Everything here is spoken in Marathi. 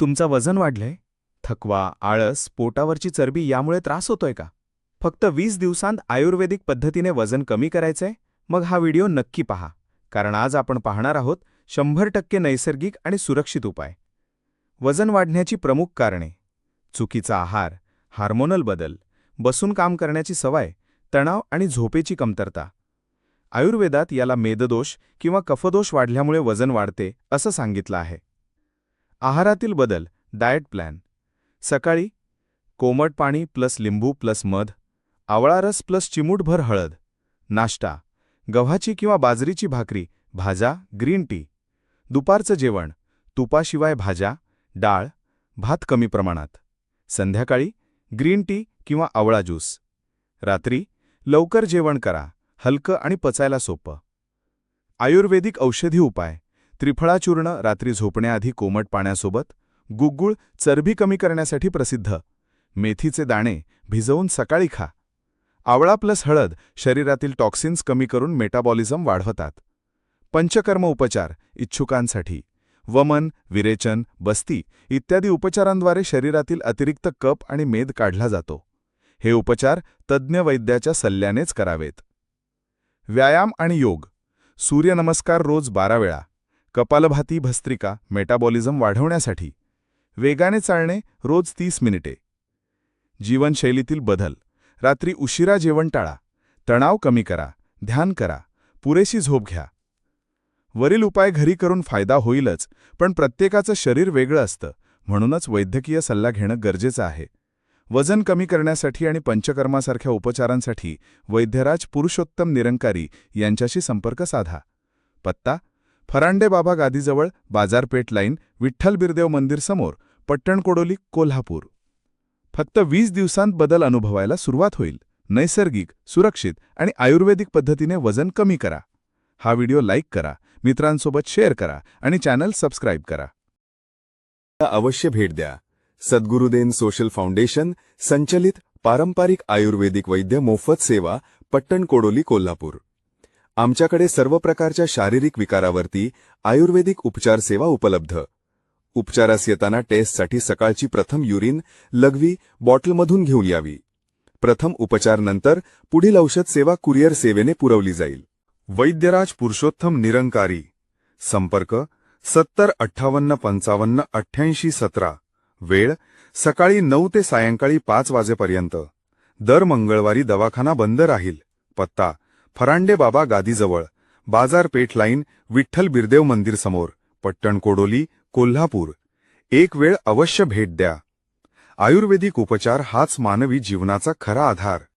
तुमचं वजन वाढलंय? थकवा आळस पोटावरची चरबी यामुळे त्रास होतोय का? फक्त वीस दिवसांत आयुर्वेदिक पद्धतीने वजन कमी करायचंय? मग हा व्हिडिओ नक्की पहा कारण आज आपण पाहणार आहोत शंभर टक्के नैसर्गिक आणि सुरक्षित उपाय. वजन वाढण्याची प्रमुख कारणे. चुकीचा आहार हार्मोनल बदल बसून काम करण्याची सवय तणाव आणि झोपेची कमतरता. आयुर्वेदात याला मेददोष किंवा कफदोष वाढल्यामुळे वजन वाढते असं सांगितलं आहे. आहारातील बदल डाएट प्लॅन सकाळी कोमट पाणी प्लस लिंबू प्लस मध आवळा रस प्लस चिमूटभर हळद नाश्ता गव्हाची किंवा बाजरीची भाकरी भाजा ग्रीन टी दुपारचं जेवण तुपाशिवाय भाज्या डाळ भात कमी प्रमाणात. संध्याकाळी ग्रीन टी किंवा आवळा ज्यूस रात्री लवकर जेवण करा हलकं आणि पचायला सोपं. आयुर्वेदिक औषधी उपाय. त्रिफळाचूर्ण रात्री झोपण्याआधी कोमट पाण्यासोबत गुगुळ चरबी कमी करण्यासाठी प्रसिद्ध. मेथीचे दाणे भिजवून सकाळी खा. आवळा प्लस हळद शरीरातील टॉक्सिन्स कमी करून मेटाबॉलिझम वाढवतात. पंचकर्म उपचार इच्छुकांसाठी. वमन विरेचन बस्ती इत्यादी उपचारांद्वारे शरीरातील अतिरिक्त कप आणि मेद काढला जातो. हे उपचार तज्ज्ञ वैद्याच्या सल्ल्यानेच करावेत. व्यायाम आणि योग. सूर्यनमस्कार रोज बारा वेळा. कपालभाती भस्त्रिका मेटाबॉलिझम वाढवण्यासाठी. वेगाने चालणे रोज तीस मिनिटे. जीवनशैलीतील बदल. रात्री उशिरा जेवण टाळा. तणाव कमी करा. ध्यान करा. पुरेशी झोप घ्या. वरील उपाय घरी करून फायदा होईलच पण प्रत्येकाचं शरीर वेगळं असतं. म्हणूनच वैद्यकीय सल्ला घेणं गरजेचं आहे. वजन कमी करण्यासाठी आणि पंचकर्मासारख्या उपचारांसाठी वैद्यराज पुरुषोत्तम निरंकारी यांच्याशी संपर्क साधा. पत्ता फरांडे बाबा गादीजवळ बाजारपेठ लाईन विठ्ठल बिरदेव मंदिर समोर पट्टणकोडोली कोल्हापूर. फक्त वीस दिवसांत बदल अनुभवायला सुरुवात होईल. नैसर्गिक सुरक्षित आणि आयुर्वेदिक पद्धतीने वजन कमी करा. हा व्हिडिओ लाईक करा मित्रांसोबत शेअर करा आणि चॅनल सबस्क्राईब करा. अवश्य भेट द्या. सद्गुरुदेन सोशल फाउंडेशन संचलित पारंपरिक आयुर्वेदिक वैद्य मोफत सेवा पट्टणकोडोली कोल्हापूर. आमच्याकडे सर्व प्रकारच्या शारीरिक विकारावरती आयुर्वेदिक उपचार सेवा उपलब्ध. उपचारास येताना टेस्टसाठी सकाळची प्रथम युरिन लघवी बॉटलमधून घेऊन यावी. प्रथम उपचार पुढील औषध सेवा कुरिअर सेवेने पुरवली जाईल. वैद्यराज पुरुषोत्तम निरंकारी. संपर्क सत्तर अठ्ठावन्न पंचावन्न अठ्ठ्याऐंशी सतरा. वेळ सकाळी नऊ ते सायंकाळी पाच वाजेपर्यंत. दर मंगळवारी दवाखाना बंद राहील. पत्ता फरांडे बाबा गादीजवळ बाजारपेठ लाईन विठ्ठल बिरदेव मंदिर समोर पट्टण कोडोली कोल्हापूर. एक वेळ अवश्य भेट द्या. आयुर्वेदिक उपचार हाच मानवी जीवनाचा खरा आधार.